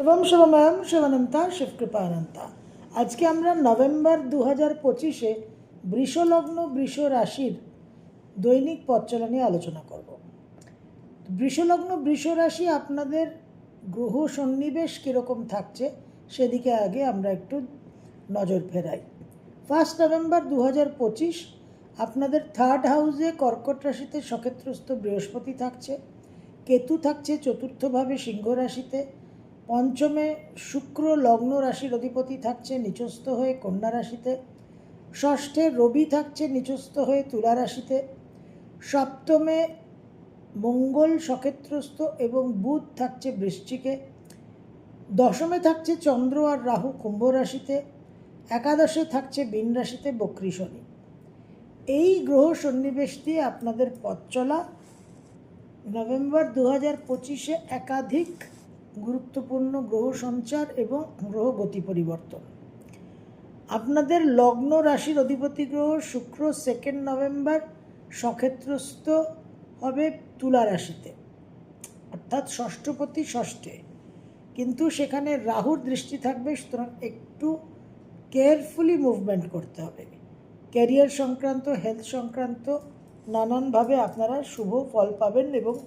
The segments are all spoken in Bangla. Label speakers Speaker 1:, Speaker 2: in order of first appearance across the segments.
Speaker 1: শিবম শিবময়ম শিবানন্তা শিবকৃপানন্তা আজকে আমরা নভেম্বর দু হাজার পঁচিশে বৃষলগ্ন বৃষ রাশির দৈনিক পথচলা নিয়ে আলোচনা করব। বৃষলগ্ন বৃষ রাশি আপনাদের গ্রহ সন্নিবেশ কীরকম থাকছে সেদিকে আগে আমরা একটু নজর ফেরাই। ফার্স্ট নভেম্বর দু হাজার পঁচিশ, আপনাদের থার্ড হাউসে কর্কট রাশিতে সক্ষেত্রস্থ বৃহস্পতি থাকছে, কেতু থাকছে চতুর্থভাবে সিংহ রাশিতে পঞ্চমে শুক্র লগ্ন রাশির অধিপতি থাকছে নিচস্থ হয়ে কন্যা রাশিতে। ষষ্ঠে রবি থাকছে নিচস্থ হয়ে তুলা রাশিতে। সপ্তমে মঙ্গল সক্ষেত্রস্থ এবং বুধ থাকছে বৃশ্চিকে। দশমে থাকছে চন্দ্র আর রাহু কুম্ভ রাশিতে। একাদশে থাকছে বীন রাশিতে বক্রী শনি। এই গ্রহ সন্নিবেশ দিয়ে আপনাদের পথ চলা। নভেম্বর দু হাজার পঁচিশে একাধিক গুরুত্বপূর্ণ গ্রহ সঞ্চার এবং গ্রহ গতি পরিবর্তন। আপনাদের লগ্ন রাশির অধিপতি গ্রহ শুক্র সেকেন্ড নভেম্বর সক্ষেত্রস্থ হবে তুলা রাশিতে, অর্থাৎ ষষ্ঠপতি ষষ্ঠে। কিন্তু সেখানে রাহুর দৃষ্টি থাকবে, সুতরাং একটু কেয়ারফুলি মুভমেন্ট করতে হবে। ক্যারিয়ার সংক্রান্ত হেলথ সংক্রান্ত, নানানভাবে আপনারা শুভ ফল পাবেন এবং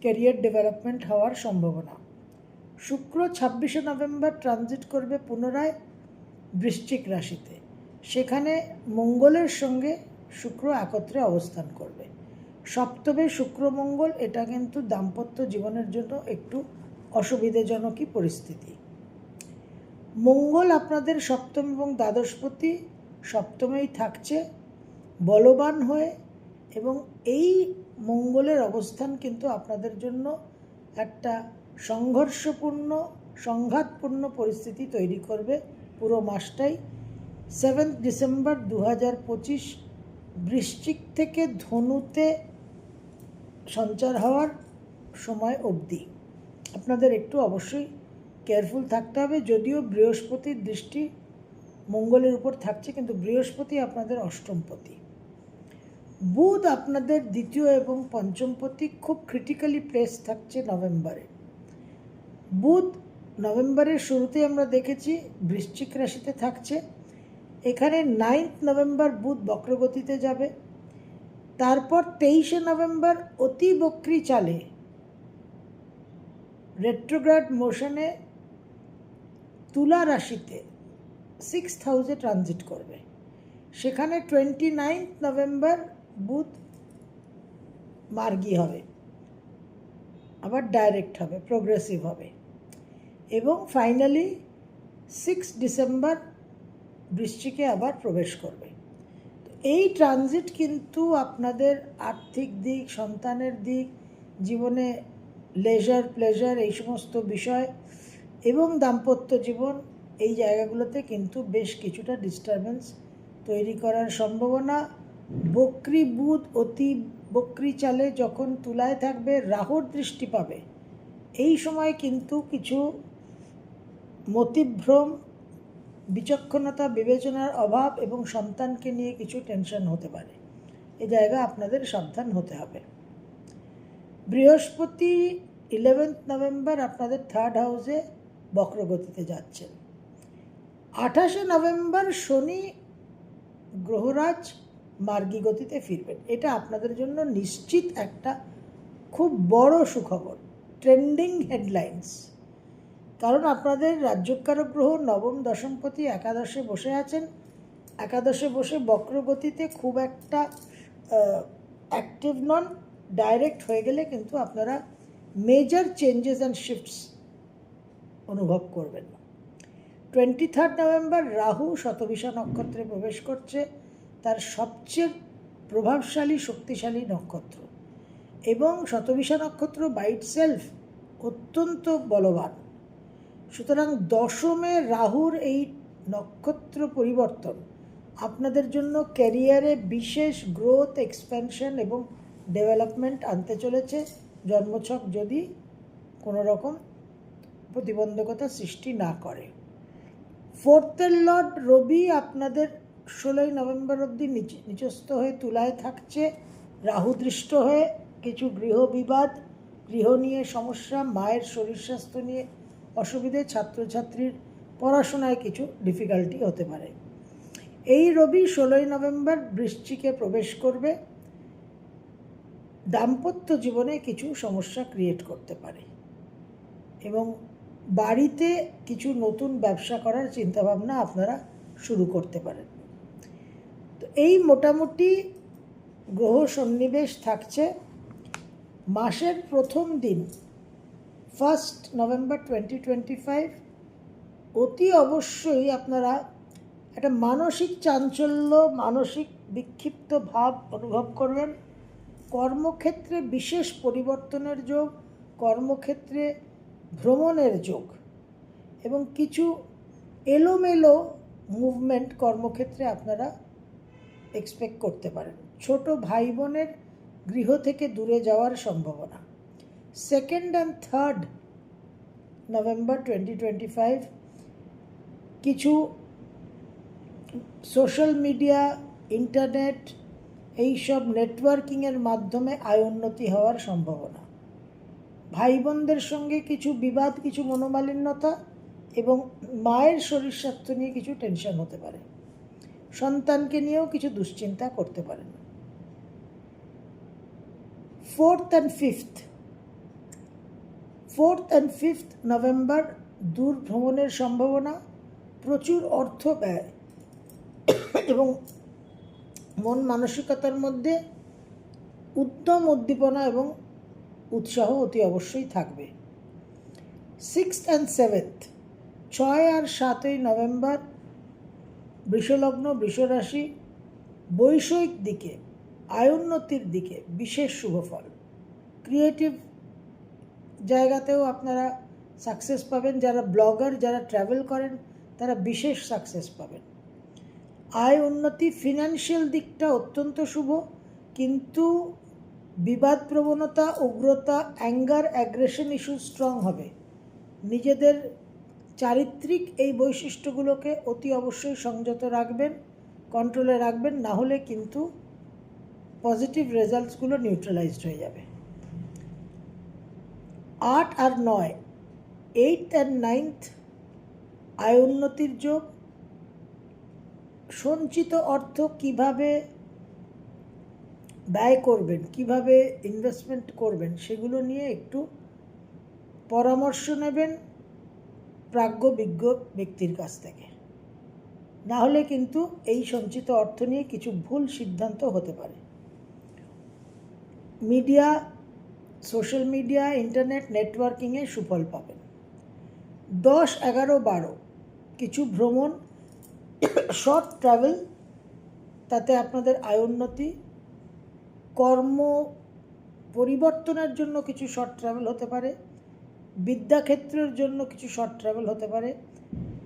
Speaker 1: ক্যারিয়ার ডেভেলপমেন্ট হওয়ার সম্ভাবনা। শুক্র ছাব্বিশে নভেম্বর ট্রানজিট করবে পুনরায় বৃশ্চিক রাশিতে। সেখানে মঙ্গলের সঙ্গে শুক্র একত্রে অবস্থান করবে। সপ্তমে শুক্র মঙ্গল, এটা কিন্তু দাম্পত্য জীবনের জন্য একটু অসুবিধাজনকই পরিস্থিতি। মঙ্গল আপনাদের সপ্তম এবং দ্বাদশপতি সপ্তমেই থাকছে, বলবান হয়ে এবং এই মঙ্গলের অবস্থান কিন্তু আপনাদের জন্য একটা সংঘর্ষপূর্ণ, সংঘাতপূর্ণ পরিস্থিতি তৈরি করবে পুরো মাসটাই। সেভেন্থ ডিসেম্বর দু হাজার পঁচিশ, বৃশ্চিক থেকে ধনুতে সঞ্চার হওয়ার সময় অবধি। আপনাদের একটু অবশ্যই কেয়ারফুল থাকতে হবে, যদিও বৃহস্পতির দৃষ্টি মঙ্গলের উপর থাকছে, কিন্তু বৃহস্পতি আপনাদের অষ্টমপতি। বুধ আপনাদের দ্বিতীয় এবং পঞ্চমপতি খুব ক্রিটিক্যালি প্লেস থাকছে নভেম্বরে। বুধ নভেম্বরের শুরুতে আমরা দেখেছি বৃশ্চিক রাশিতে থাকছে। এখানে নাইন্থ নভেম্বর বুধ বক্রগতিতে যাবে। তারপর তেইশে নভেম্বর অতি বক্রি চালে রেট্রোগ্রাড মোশনে তুলা রাশিতে সিক্স হাউসে ট্রানজিট করবে। সেখানে টোয়েন্টি নাইন্থ নভেম্বর বুধ মার্গী হবে, আবার ডাইরেক্ট হবে, প্রোগ্রেসিভ হবে। এবং ফাইনালি সিক্স ডিসেম্বর বৃষ্টিকে আবার প্রবেশ করবে। এই ট্রানজিট কিন্তু আপনাদের আর্থিক দিক, সন্তানের দিক, জীবনে লেজার প্লেজার এই সমস্ত বিষয় এবং দাম্পত্য জীবন এই জায়গাগুলোতে কিন্তু বেশ কিছুটা ডিস্টারবেন্স তৈরি করার সম্ভাবনা বক্রি বুধ অতি বক্রি চালে যখন তুলায় থাকবে, রাহুর দৃষ্টি পাবে। এই সময় কিন্তু কিছু মতিভ্রম, বিচক্ষণতা, বিবেচনার অভাব এবং সন্তানকে নিয়ে কিছু টেনশন হতে পারে। এ জায়গা আপনাদের সাবধান হতে হবে। বৃহস্পতি ইলেভেন্থ নভেম্বর আপনাদের থার্ড হাউসে বক্রগতিতে যাচ্ছেন। আঠাশে নভেম্বর শনি গ্রহরাজ মার্গী গতিতে ফিরবেন। এটা আপনাদের জন্য নিশ্চিত একটা খুব বড় সুখবর। Trending headlines. কারণ আপনাদের রাজ্যকারক গ্রহ নবম দশমপতি একাদশে বসে আছেন। একাদশে বসে বক্রগতিতে খুব একটা অ্যাক্টিভ নন। ডাইরেক্ট হয়ে গেলে কিন্তু আপনারা মেজর চেঞ্জেস অ্যান্ড শিফটস অনুভব করবেন টোয়েন্টি থার্ড নভেম্বর রাহু শতবিশা নক্ষত্রে প্রবেশ করছে। তার সবচেয়ে প্রভাবশালী, শক্তিশালী নক্ষত্র। এবং শতবিশা নক্ষত্র বাইট সেলফ অত্যন্ত বলবান। সুতরাং দশমে রাহুর এই নক্ষত্র পরিবর্তন আপনাদের জন্য ক্যারিয়ারে বিশেষ গ্রোথ এক্সপ্যানশন এবং ডেভেলপমেন্ট আনতে চলেছে। জন্মছক যদি কোনো রকম প্রতিবন্ধকতা সৃষ্টি না করে। ফোর্থের লর্ড রবি আপনাদের ষোলোই নভেম্বর অবধি নিচ নিচস্থ হয়ে তুলায় থাকছে। রাহুদৃষ্ট হয়ে কিছু গৃহ বিবাদ, গৃহ নিয়ে সমস্যা, মায়ের শরীর স্বাস্থ্য নিয়ে অসুবিধে, ছাত্রছাত্রীর পড়াশোনায় কিছু ডিফিকাল্টি হতে পারে। এই রবি ষোলোই নভেম্বর বৃশ্চিকে প্রবেশ করবে। দাম্পত্য জীবনে কিছু সমস্যা ক্রিয়েট করতে পারে এবং বাড়িতে কিছু নতুন ব্যবসা করার চিন্তাভাবনা আপনারা শুরু করতে পারেন। তো এই মোটামুটি গ্রহ সন্নিবেশ থাকছে। মাসের প্রথম দিন first November twenty twenty five অতি অবশ্যই আপনারা একটা মানসিক চাঞ্চল্য, মানসিক বিক্ষিপ্ত ভাব অনুভব করবেন। কর্মক্ষেত্রে বিশেষ পরিবর্তনের যোগ, কর্মক্ষেত্রে ভ্রমণের যোগ এবং কিছু এলোমেলো মুভমেন্ট কর্মক্ষেত্রে আপনারা এক্সপেক্ট করতে পারেন। ছোট ভাই বোনের গৃহ থেকে দূরে যাওয়ার সম্ভাবনা। Second and third November twenty twenty five কিছু সোশ্যাল মিডিয়া ইন্টারনেট এইসব নেটওয়ার্কিংয়ের মাধ্যমে আয় উন্নতি হওয়ার সম্ভাবনা। ভাই বোনদের সঙ্গে কিছু বিবাদ, কিছু মনোমালিন্যতা এবং মায়ের শরীর স্বাস্থ্য নিয়ে কিছু টেনশন হতে পারে। সন্তানকে নিয়েও কিছু দুশ্চিন্তা করতে পারেন। Fourth and fifth fourth and fifth November দূর ভ্রমণের সম্ভাবনা, প্রচুর অর্থ ব্যয় এবং মন মানসিকতার মধ্যে উত্তম উদ্দীপনা এবং উৎসাহ অতি অবশ্যই থাকবে। সিক্সথ অ্যান্ড সেভেন্থ ছয় আর সাতই নভেম্বর বৃষলগ্ন, বৃষরাশি, বৈষয়িক দিকে, আয়োন্নতির দিকে বিশেষ শুভফল ক্রিয়েটিভ জায়গাতেও আপনারা সাকসেস পাবেন। যারা ব্লগার যারা ট্রাভেল করেন, তারা বিশেষ সাকসেস পাবেন। আয় উন্নতি ফিনান্সিয়াল দিকটা অত্যন্ত শুভ, কিন্তু বিবাদ প্রবণতা, উগ্রতা অ্যাঙ্গার অ্যাগ্রেশন ইস্যু স্ট্রং হবে। নিজেদের চারিত্রিক এই বৈশিষ্ট্যগুলোকে অতি অবশ্যই সংযত রাখবেন কন্ট্রোলে রাখবেন, না হলে কিন্তু পজিটিভ রেজাল্টসগুলো নিউট্রালাইজড হয়ে যাবে। আট আর নয় এইট অ্যান্ড নাইনথ আয় উন্নতির যোগ। সঞ্চিত অর্থ কীভাবে ব্যয় করবেন, কীভাবে ইনভেস্টমেন্ট করবেন, সেগুলো নিয়ে একটু পরামর্শ নেবেন। প্রাজ্ঞ বিজ্ঞ ব্যক্তির কাছ থেকে। না হলে কিন্তু এই সঞ্চিত অর্থ নিয়ে কিছু ভুল সিদ্ধান্ত হতে পারে। মিডিয়া, সোশ্যাল মিডিয়া, ইন্টারনেট নেটওয়ার্কিংয়ে সুফল পাবেন। দশ, এগারো, বারো, কিছু ভ্রমণ, শর্ট ট্রাভেল, তাতে আপনাদের আয়োন্নতি কর্ম পরিবর্তনের জন্য কিছু শর্ট ট্রাভেল হতে পারে বিদ্যাক্ষেত্রের জন্য কিছু শর্ট ট্রাভেল হতে পারে।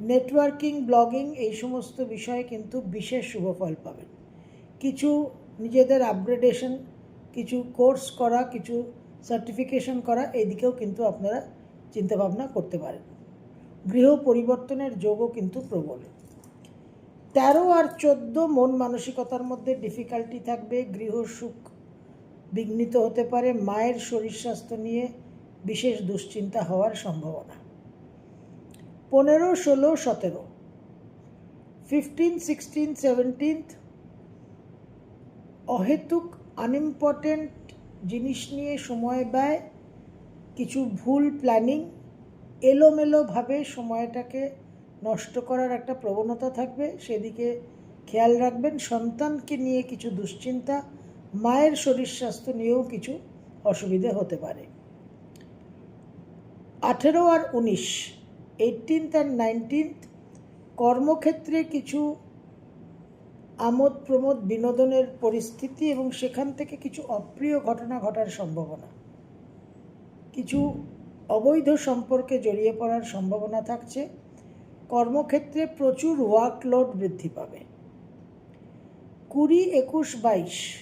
Speaker 1: নেটওয়ার্কিং ব্লগিং এই সমস্ত বিষয়ে কিন্তু বিশেষ শুভফল পাবেন। কিছু নিজেদের আপগ্রেডেশন কিছু কোর্স করা, কিছু সার্টিফিকেশন করা এদিকেও কিন্তু আপনারা চিন্তাভাবনা করতে পারেন। গৃহ পরিবর্তনের যোগও কিন্তু প্রবল। তেরো আর চোদ্দ মন মানসিকতার মধ্যে ডিফিকাল্টি থাকবে। গৃহ সুখ বিঘ্নিত হতে পারে। মায়ের শরীর স্বাস্থ্য নিয়ে বিশেষ দুশ্চিন্তা হওয়ার সম্ভাবনা। পনেরো, ষোলো, সতেরো। ফিফটিন সিক্সটিন সেভেন্টিন্থ অহেতুক আনইম্পর্টেন্ট জিনিস নিয়ে সময় ব্যয়, কিছু ভুল প্ল্যানিং এলোমেলোভাবে সময়টাকে নষ্ট করার একটা প্রবণতা থাকবে। সেদিকে খেয়াল রাখবেন, সন্তানকে নিয়ে কিছু দুশ্চিন্তা, মায়ের শরীর স্বাস্থ্য নিয়েও কিছু অসুবিধে হতে পারে। আঠেরো আর উনিশ এইটিনথ অ্যান্ড নাইনটিনথ কর্মক্ষেত্রে কিছু আমোদ প্রমোদ বিনোদনের পরিস্থিতি এবং সেখান থেকে কিছু অপ্রিয় ঘটনা ঘটার সম্ভাবনা। কিছু অবৈধ সম্পর্কে জড়িয়ে পড়ার সম্ভাবনা থাকছে। কর্মক্ষেত্রে প্রচুর ওয়ার্কলোড বৃদ্ধি পাবে। কুড়ি, একুশ, বাইশ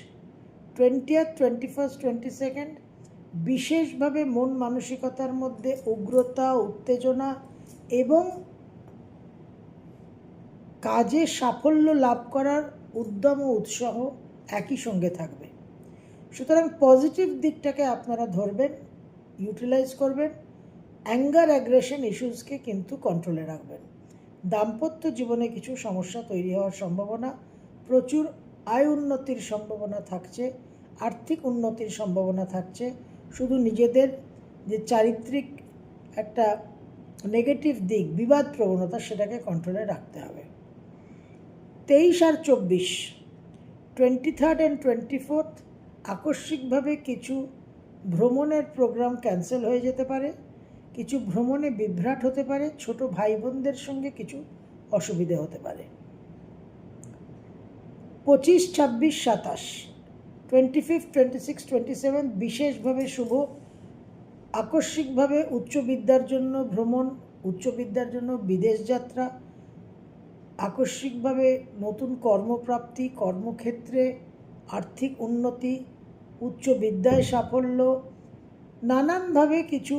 Speaker 1: twentieth twenty first twenty second বিশেষভাবে মন মানসিকতার মধ্যে উগ্রতা, উত্তেজনা এবং কাজে সাফল্য লাভ করার উদ্যম ও উৎসাহ একই সঙ্গে থাকবে। সুতরাং পজিটিভ দিকটাকে আপনারা ধরবেন, ইউটিলাইজ করবেন, অ্যাঙ্গার অ্যাগ্রেশন ইস্যুসকে কিন্তু কন্ট্রোলে রাখবেন। দাম্পত্য জীবনে কিছু সমস্যা তৈরি হওয়ার সম্ভাবনা, প্রচুর আয় উন্নতির সম্ভাবনা থাকছে, আর্থিক উন্নতির সম্ভাবনা থাকছে শুধু নিজেদের যে চারিত্রিক একটা নেগেটিভ দিক, বিবাদ প্রবণতা সেটাকে কন্ট্রোলে রাখতে হবে। তেইশ আর চব্বিশ twenty third and twenty fourth আকস্মিকভাবে কিছু ভ্রমণের প্রোগ্রাম ক্যান্সেল হয়ে যেতে পারে, কিছু ভ্রমণে বিভ্রাট হতে পারে, ছোট ভাই বোনদের সঙ্গে কিছু অসুবিধে হতে পারে। পঁচিশ, ছাব্বিশ, সাতাশ twenty fifth twenty six twenty seven বিশেষভাবে শুভ। আকস্মিকভাবে উচ্চ বিদ্যার জন্য ভ্রমণ, উচ্চ বিদ্যার জন্য বিদেশ যাত্রা, আকস্মিকভাবে নতুন কর্মপ্রাপ্তি, কর্মক্ষেত্রে আর্থিক উন্নতি, উচ্চ বিদ্যায় সাফল্য, নানানভাবে কিছু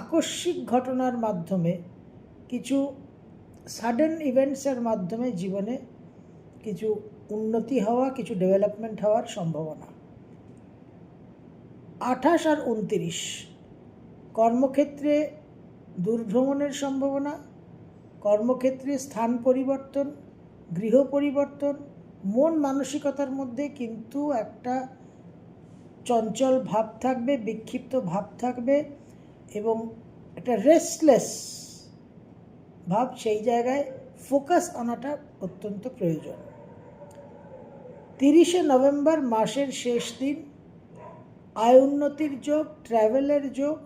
Speaker 1: আকস্মিক ঘটনার মাধ্যমে, কিছু সাডেন ইভেন্টসের মাধ্যমে জীবনে, কিছু উন্নতি হওয়া, কিছু ডেভেলপমেন্ট হওয়ার সম্ভাবনা। আঠাশ আর উনতিরিশ, কর্মক্ষেত্রে দূরভ্রমণের সম্ভাবনা, কর্মক্ষেত্রে স্থান পরিবর্তন, গৃহ পরিবর্তন, মন মানসিকতার মধ্যে কিন্তু একটা চঞ্চল ভাব থাকবে, বিক্ষিপ্ত ভাব থাকবে এবং একটা রেস্টলেস ভাব সেই জায়গায় ফোকাস আনাটা অত্যন্ত প্রয়োজন। তিরিশে নভেম্বর মাসের শেষ দিন আয় উন্নতির যোগ ট্র্যাভেলের যোগ,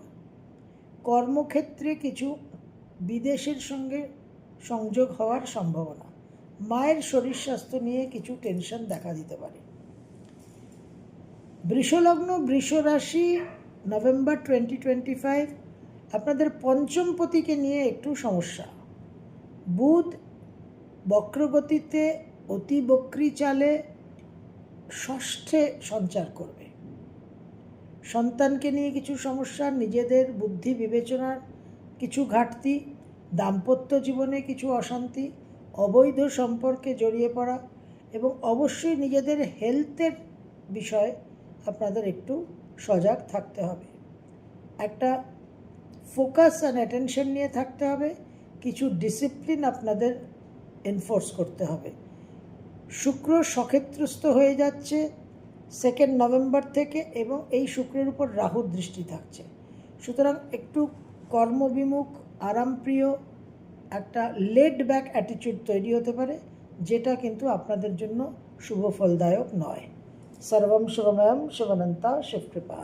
Speaker 1: কর্মক্ষেত্রে কিছু বিদেশের সঙ্গে সংযোগ হওয়ার সম্ভাবনা। মায়ের শরীর স্বাস্থ্য নিয়ে কিছু টেনশন দেখা দিতে পারে। বৃষলগ্ন বৃষ রাশি নভেম্বর টোয়েন্টি টোয়েন্টি ফাইভ আপনাদের পঞ্চমপতিকে নিয়ে একটু সমস্যা। বুধ বক্রগতিতে অতি বক্রি চালে ষষ্ঠে সঞ্চার করবে। সন্তানকে নিয়ে কিছু সমস্যা, নিজেদের বুদ্ধি বিবেচনার কিছু ঘাটতি, দাম্পত্য জীবনে কিছু অশান্তি, অবৈধ সম্পর্কে জড়িয়ে পড়া এবং অবশ্যই নিজেদের হেলথের বিষয়ে আপনাদের একটু সজাগ থাকতে হবে। একটা ফোকাস অ্যান্ড অ্যাটেনশন নিয়ে থাকতে হবে, কিছু ডিসিপ্লিন আপনাদের এনফোর্স করতে হবে। শুক্র সক্ষেত্রস্থ হয়ে যাচ্ছে সেকেন্ড নভেম্বর থেকে এবং এই শুক্রের উপর রাহুর দৃষ্টি থাকছে। সুতরাং একটু কর্মবিমুখ, আরামপ্রিয় একটা লেড ব্যাক অ্যাটিটিউড তৈরি হতে পারে, যেটা কিন্তু আপনাদের জন্য শুভ ফলদায়ক নয়। সর্বম শুভময়ম শিবনন্তা শিবকৃপা